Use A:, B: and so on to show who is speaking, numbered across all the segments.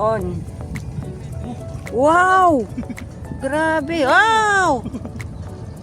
A: on. Wow! Grabe. Wow!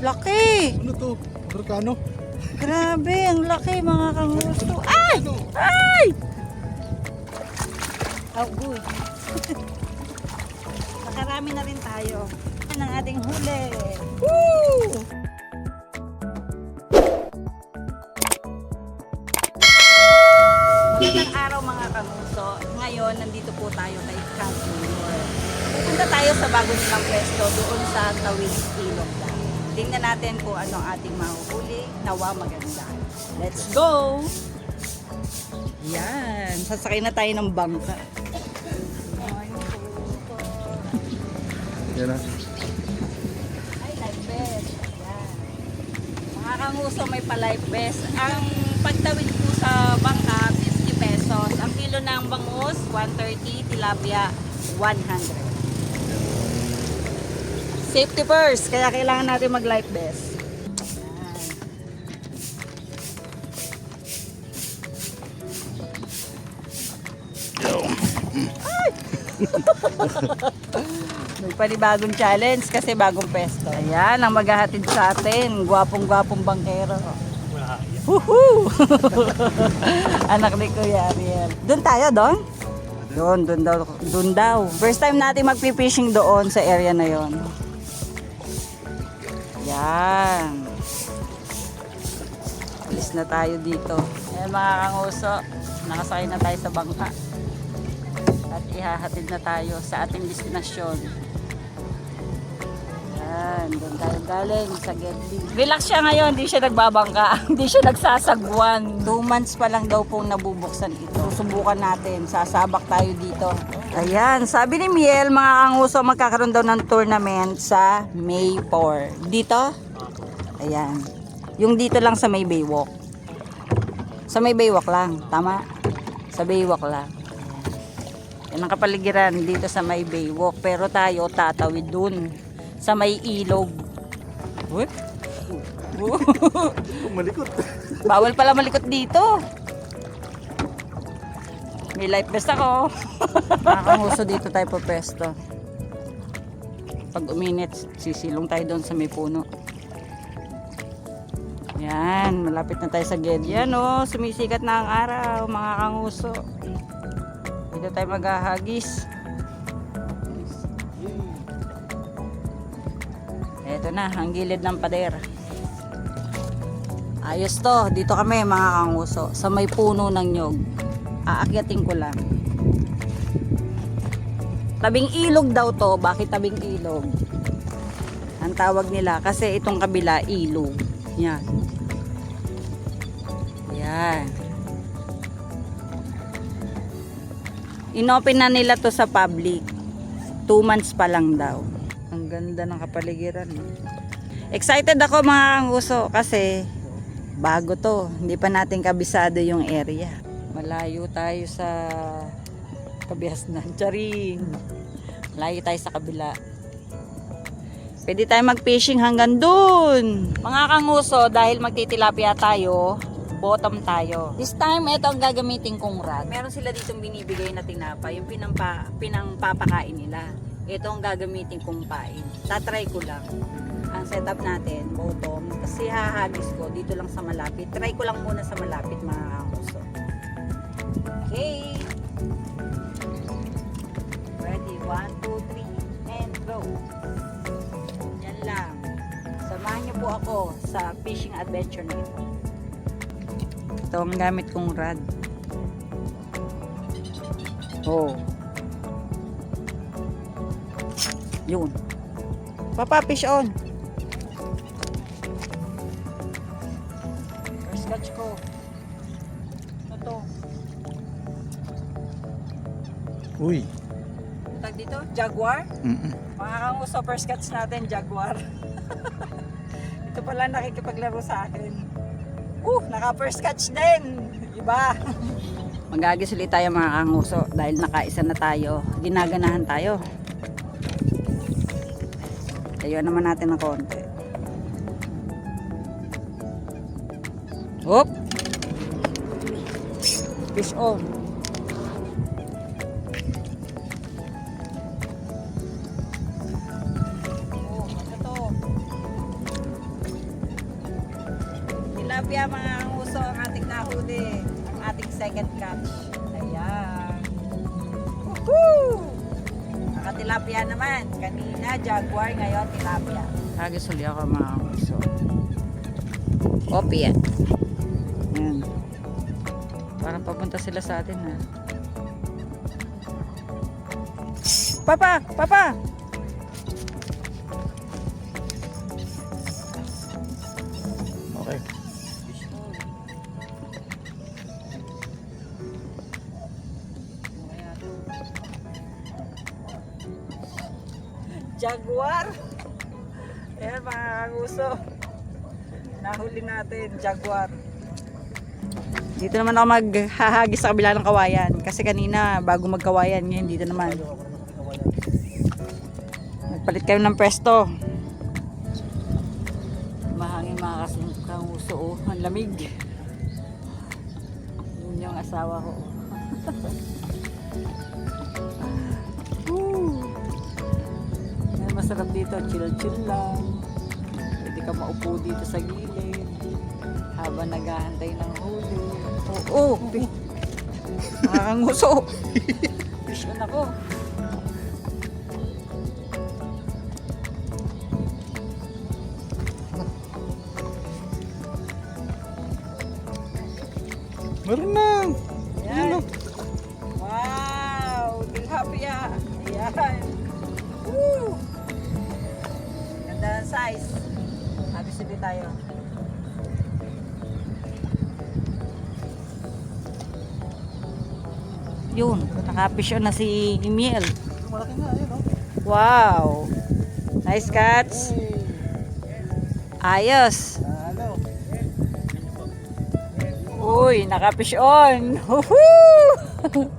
A: Laki!
B: Ano to? Amerikano?
A: Grabe, ang laki mga kanguso. Ay! Ay! Oh, good. Nakarami na rin tayo. Yan ang ating huli. Woo! Ngayon, nandito po tayo kay Casimir. Pupunta tayo sa bago nilang pwesto doon sa Tawid Ilog Dam. Tingnan natin kung ano ating mahuhuli. Nawa maganda. Let's go! Yan. Sasakay na tayo ng bangka.
B: Yan na.
A: Ay, life vest. Yan. Mga kanguso, may pa-life vest. Ang pagtawid po sa bangka, 50 pesos. Ang kilo ng bangus, 130. Tilapia, 100. Safety first, kaya kailangan natin mag-life vest. May panibagong challenge kasi bagong pesto. Ayan, ang maghahatid sa atin. Gwapong-gwapong bangkero. Woohoo! Anak ni Kuya Ariel. Doon tayo, doon? Doon, doon daw. Doon daw. First time natin magpi-fishing doon sa area na yon. Yan. Alis na tayo dito. Ayan mga kanguso. Nakasakay na tayo sa bangka. At ihahatid na tayo sa ating destinasyon. Yan, doon tayo galing sa Gedli. Relax siya ngayon, hindi siya nagbabangka, hindi siya nagsasagwan. Two months pa lang daw pong nabubuksan ito. Susubukan natin, sasabak tayo dito. Ayan, sabi ni Miel, mga kanguso, magkakaroon daw ng tournament sa May 4. Dito? Ayan. Yung dito lang sa May Baywalk. Sa May Baywalk lang, tama? Sa Baywalk lang. Yan ang kapaligiran dito sa may Baywalk. Pero tayo tatawid dun sa may ilog. Uy.
B: Malikot.
A: Bawal pala malikot dito. May life vest ako. Nakakanguso dito tayo po pesto. Pag uminit, sisilong tayo doon sa may puno. Yan, malapit na tayo sa ged. Yan o, sumisikat na ang araw, mga kanguso. Dito tayo maghahagis. Ito na, ang gilid ng pader. Ayos to, dito kami mga kanguso, sa may puno ng nyog. Aakyatin ko lang. Tabing ilog daw to, bakit tabing ilog? Ang tawag nila, kasi itong kabila, ilog. Yan. Yan. Inopen na nila to sa public. Two months pa lang daw. Ang ganda ng kapaligiran. Excited ako mga kanguso kasi bago to. Hindi pa natin kabisado yung area. Malayo tayo sa kabihasnan. Charing. Malayo tayo sa kabila. Pwede tayo mag-fishing hanggang dun. Mga kanguso, dahil magtitilapia tayo, bottom tayo. This time, ito ang gagamitin kong rod. Meron sila dito binibigay na tinapa, yung pinampa, pinangpapakain nila. Ito ang gagamitin kong pain. Tatry ko lang. Ang setup natin, bottom. Kasi hahagis ko dito lang sa malapit. Try ko lang muna sa malapit mga kanguso. Okay. Ready? One, two, three, and go. Yan lang. Samahan niyo po ako sa fishing adventure na ito. Ito ang gamit kong rod. Oh. Yun. Papa, fish on. First catch ko.
B: Uy.
A: Tag dito? Jaguar?
B: Mm-mm.
A: Mga kanguso, first catch natin, Jaguar. Ito pala nakikipaglaro sa akin. Uh, naka first catch din. Iba. Magagis ulit tayo mga kanguso dahil nakaisa na tayo. Ginaganahan tayo. Tayo naman natin ng konti. Hop! Fish on. Kanina, jaguar. Ngayon, tilapia. Agis huli ako mga kanguso. Opie yan. Ayan. Parang papunta sila sa atin ha. Papa! Papa! Jaguar. Ayan mga kanguso. Nahuli natin, Jaguar. Dito naman ako maghahagis sa kabila ng kawayan. Kasi kanina, bago magkawayan, ngayon dito naman. Nagpalit kayo ng presto. Mahangin mga kanguso. Oh. Ang lamig. Yun yung asawa ko. Masarap dito, chill-chill lang. Pwede ka maupo dito sa gilid habang naghahantay ng huli. Oo, oh, oh. Fish on ako. Tayo. Yun, nakafish on na si Emil.
B: Malaki nga, ayun oh.
A: Wow! Nice catch. Ayos.
B: Halo.
A: Uy, nakafish on. Woohoo!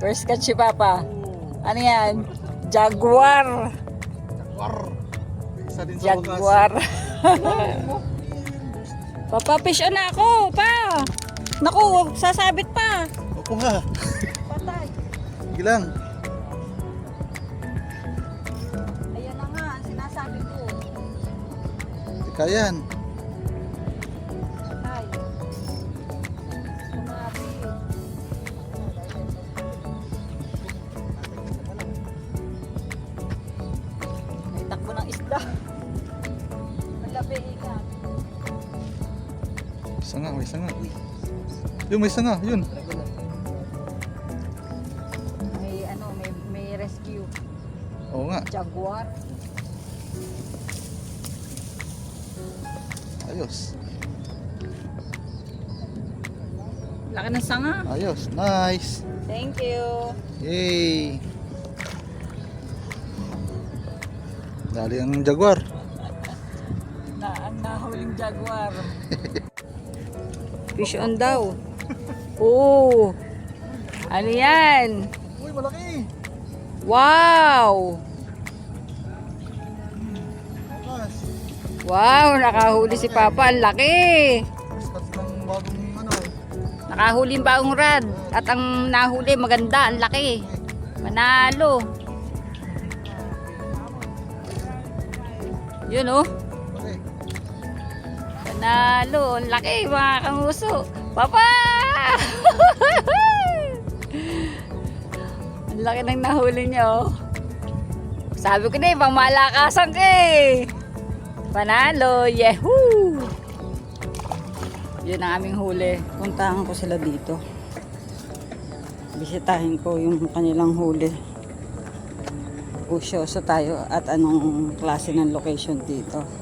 A: First catch si Papa. Ano yan? Jaguar.
B: Jaguar.
A: Jaguar. Papa, fish on na ako, pa. Naku, sasabit pa.
B: Opo nga.
A: Patay.
B: Sige lang.
A: Ayan na nga, ang sinasabi ko.
B: Tika yan. Yun, may isa nga. Yun.
A: May ano, may, may rescue.
B: Oo nga.
A: Jaguar.
B: Ayos.
A: Laki ng sanga.
B: Ayos. Nice.
A: Thank you.
B: Yay. Dali ang jaguar.
A: Na ang nahuling jaguar. Fish on daw. Oo. Ano yan?
B: Uy, malaki.
A: Wow! Wow, nakahuli si Papa. Ang laki.
B: Ano.
A: Nakahuli ang baong rad. At ang nahuli, maganda. Ang laki. Manalo. Yun oh.
B: Malaki.
A: Panalo. Ang laki mga kanguso. Papa! Ang laki ng nahuli niyo. Sabi ko na eh, pang malakasan ka eh. Panalo. Yehoo! Yun ang aming huli. Puntahan ko sila dito. Bisitahin ko yung kanilang huli. Usyoso tayo at anong klase ng location dito.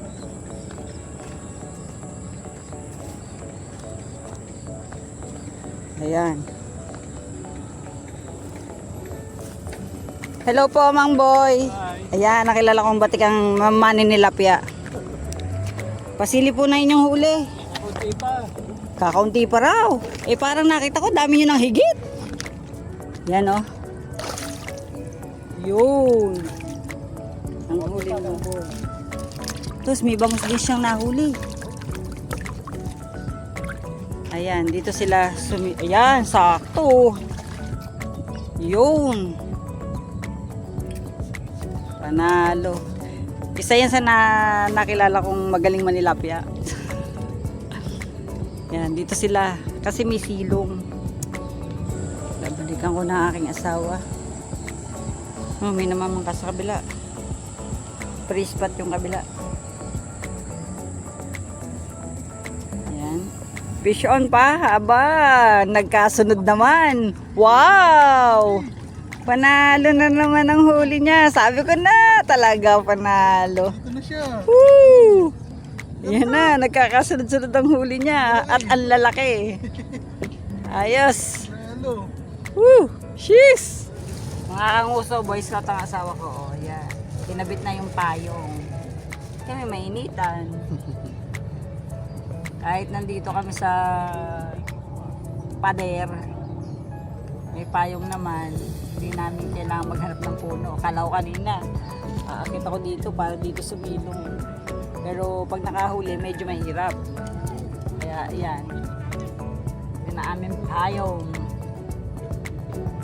A: Ayan. Hello po, Mang Boy. Ayan, nakilala kong batikang maninilapya. Pasili po na inyong huli.
B: Kunti pa.
A: Kakaunti pa raw. Eh parang nakita ko dami nyo ng higit. Yan oh. Yun. Ang huli mo po. Tapos may bangus din siyang nahuli. Ayan, dito sila sumi... Ayan, sakto. Yun. Panalo. Isa yan sa na, nakilala kong magaling manilapya. yan, dito sila. Kasi may silong. Babalikan ko na aking asawa. Oh, may namamangka sa kabila. Free spot yung kabila. Fish on pa. Aba, nagkasunod naman. Wow! Panalo na naman ang huli niya. Sabi ko na, talaga panalo.
B: Ito na siya.
A: Woo! Yan na, nagkakasunod-sunod ang huli niya. At ang lalaki. Ayos.
B: Hello.
A: Woo! Sheesh! Mga kanguso, boy scout ang asawa ko. Oh, yan. Kinabit na yung payong. Kami mainitan. Kahit nandito kami sa pader, may payong naman. Hindi namin kailangan maghanap ng puno. Akala ko kanina, aakit ako dito para dito sumilong. Pero pag nakahuli, medyo mahirap. Kaya yan. Yun na aming payong.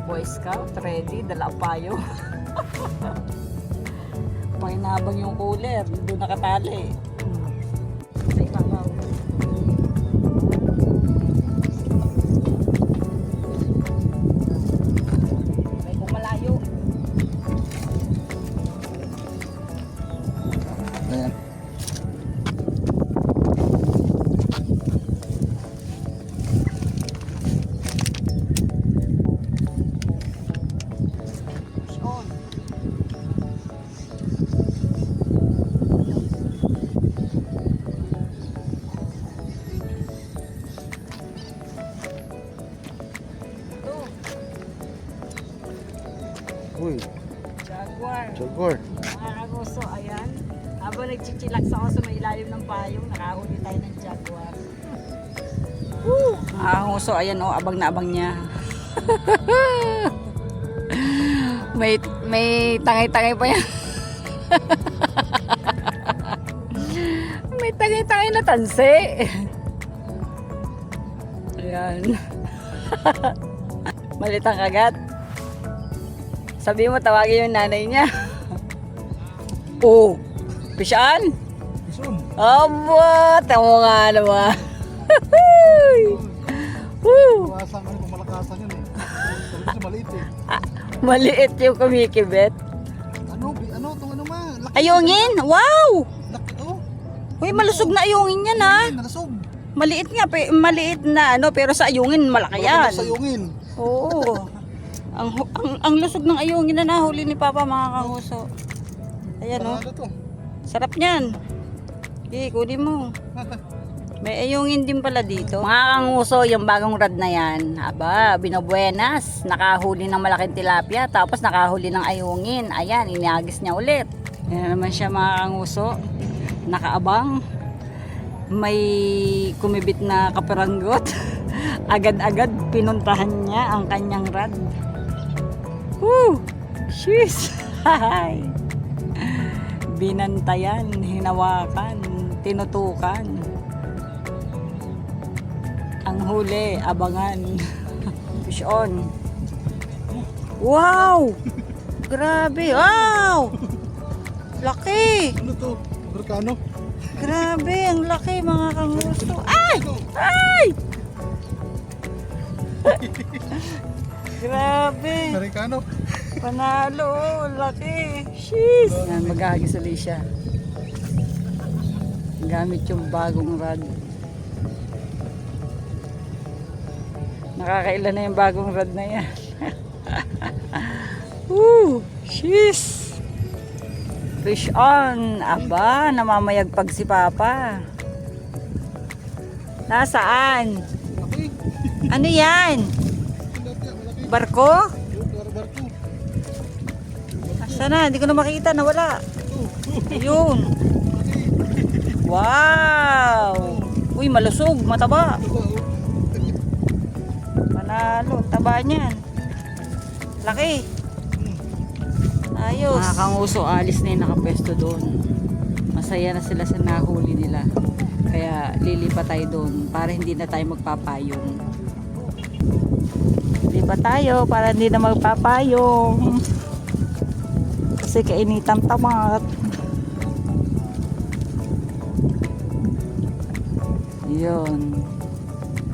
A: Boy Scout, ready, dala payo. Pakinabang yung cooler, doon nakatali. Sa ibabaw. Ako sa may ilalim ng payong, nakahuli tayo ng jaguar. Woo! Mga kagusto, ayan o, abang na abang niya. may may tangay-tangay pa yan. may tangay-tangay na tanse. Ayan. Malit ang kagat. Sabi mo, tawagin yung nanay niya. Oh, pisaan? Aba, tamo nga naman. Woo!
B: Iwasan ka kung malakasan yun eh. Ko maliit eh.
A: Maliit yung kumikibet.
B: Ano, bi- ano, itong ano ma? Laki.
A: Ayungin! Wow!
B: Laki, oh.
A: Uy, malusog na ayungin yan ha.
B: Ay, nalasog.
A: Maliit nga, pe, maliit na ano, pero sa ayungin malaki yan.
B: Sa yungin.
A: Oo. ang, hu- ang, ang lusog ng ayungin na nahuli ni Papa mga kanguso. Ayan oh.
B: Panalo to.
A: Sarap niyan. Okay, kunin mo. May ayungin din pala dito. Mga kanguso, yung bagong rad na yan. Aba, binobuenas. Nakahuli ng malaking tilapia. Tapos nakahuli ng ayungin. Ayan, iniagis niya ulit. Yan na naman siya mga kanguso. Nakaabang. May kumibit na kaperanggot. Agad-agad pinuntahan niya ang kanyang rad. Woo! Sheesh! Hi! Binantayan, hinawakan, tinutukan. Ang huli, abangan. Fish on. Wow! Grabe! Wow! Laki!
B: Ano to? Amerikano?
A: Grabe, ang laki mga kangusto. Ay! Ay! Grabe!
B: Amerikano?
A: Panalo, oh, laki. Sheesh! Yan, maghahagis ulit siya. Gamit yung bagong rod. Nakakailan na yung bagong rod na yan. Woo! Sheesh! Fish on! Aba, namamayagpag si Papa. Nasaan? Ano yan? Barko? Sana, hindi ko na makita, nawala. Ayun. Wow! Uy, malusog, mataba. Panalo, taba niyan. Laki. Ayos. Mga kanguso, alis na yung nakapwesto doon. Masaya na sila sa nahuli nila. Kaya lilipat tayo doon para hindi na tayo magpapayong. Lipat tayo para hindi na magpapayong. Kasi kainitang tamat. Yun.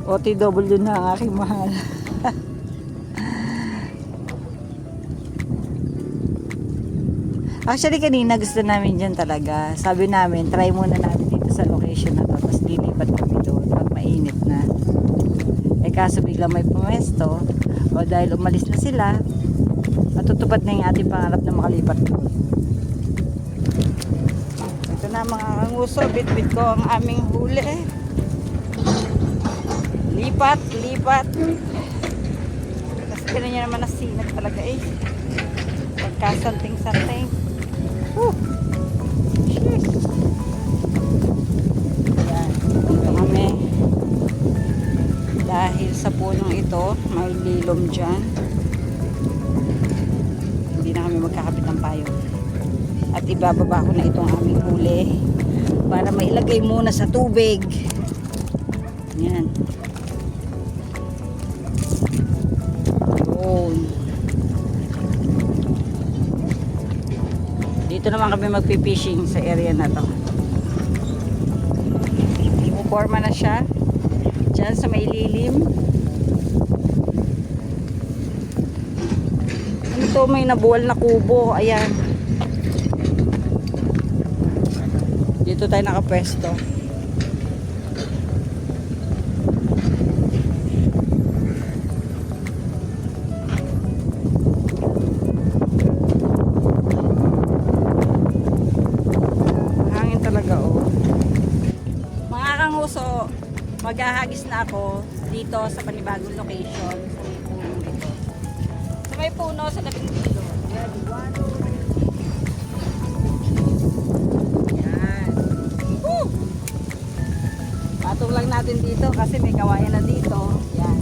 A: OTW na ang aking mahal. Actually, kanina gusto namin dyan talaga. Sabi namin, try muna namin dito sa location na to. Tapos lilipat kami doon pag mainit na. Eh kaso bigla may pumesto. O dahil umalis na sila, matutupad na yung ating pangarap na makalipat doon. Ito na mga kanguso, bit-bit ko ang aming huli. Lipat, lipat. Kasi tinan nyo naman nasinag talaga eh. Pagkasanting-santing. Woo! Dito kami. Dahil sa punong ito, may lilom dyan. Hindi na kami magkakapit ng payo. At ibababa ko na itong aming huli para mailagay muna sa tubig. Yan. Yun. Dito naman kami magpi-fishing sa area na to. Umuporma na siya. Diyan sa may lilim. Ano to? May nabuwal na kubo. Ayan. Dito tayo nakapwesto. Hangin maghahagis na ako dito sa panibagong location sa may puno. Sa may puno sa labing kilo. Yan. Woo! Patong lang natin dito kasi may kawayan na dito. Yan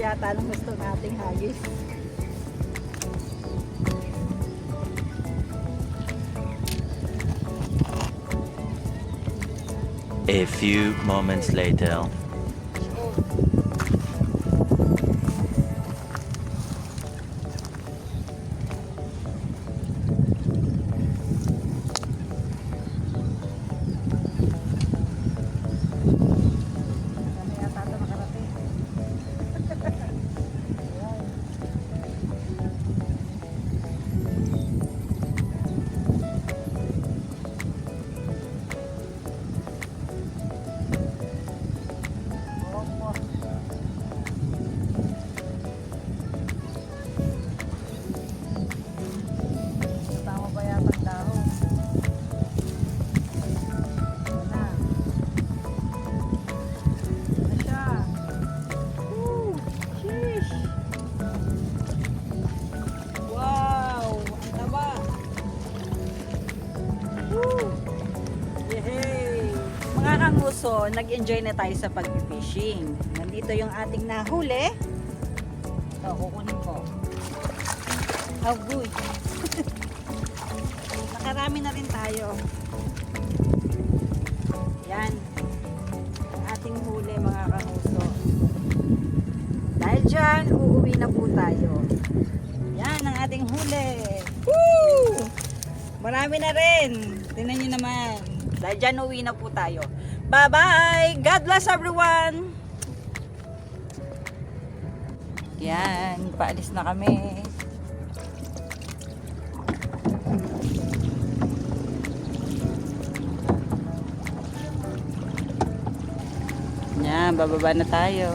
A: Yata ng gusto nating hagis.
C: A few moments later.
A: Nag-enjoy na tayo sa pag-fishing. Nandito yung ating nahuli. Ito, kukunin ko. Agoy! Nakarami na rin tayo. Yan. Ating huli mga kanguso. Dahil dyan, uuwi na po tayo. Yan ang ating huli. Woo! Marami na rin. Tingnan nyo naman. Dahil dyan uwi na po tayo. Bye-bye! God bless everyone! Yan, paalis na kami. Yan, bababa na tayo.